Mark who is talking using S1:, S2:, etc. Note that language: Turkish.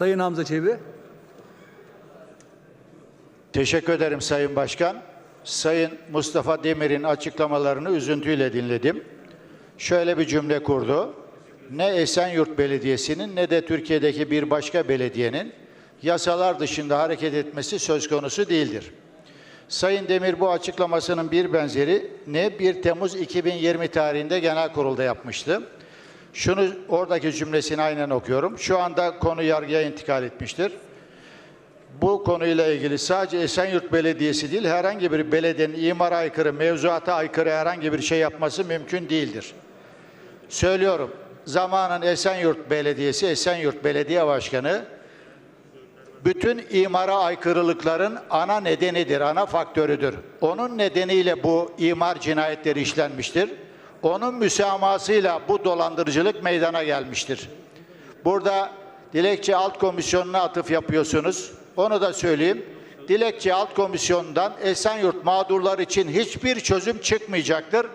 S1: Sayın Hamza Çebi.
S2: Teşekkür ederim Sayın Başkan. Sayın Mustafa Demir'in açıklamalarını üzüntüyle dinledim. Şöyle bir cümle kurdu. Ne Esenyurt Belediyesi'nin ne de Türkiye'deki bir başka belediyenin yasalar dışında hareket etmesi söz konusu değildir. Sayın Demir bu açıklamasının bir benzeri ne 1 Temmuz 2020 tarihinde genel kurulda yapmıştı. Şunu oradaki cümlesini aynen okuyorum. Şu anda konu yargıya intikal etmiştir bu konuyla ilgili sadece Esenyurt Belediyesi değil herhangi bir belediyenin imara aykırı, mevzuata aykırı herhangi bir şey yapması mümkün değildir. Söylüyorum, zamanın Esenyurt Belediyesi, Esenyurt Belediye Başkanı bütün imara aykırılıkların ana nedenidir, ana faktörüdür. Onun nedeniyle bu imar cinayetleri işlenmiştir. Onun müsamahasıyla bu dolandırıcılık meydana gelmiştir. Burada dilekçe alt komisyonuna atıf yapıyorsunuz. Onu da söyleyeyim. Dilekçe alt komisyonundan Esenyurt mağdurlar için hiçbir çözüm çıkmayacaktır.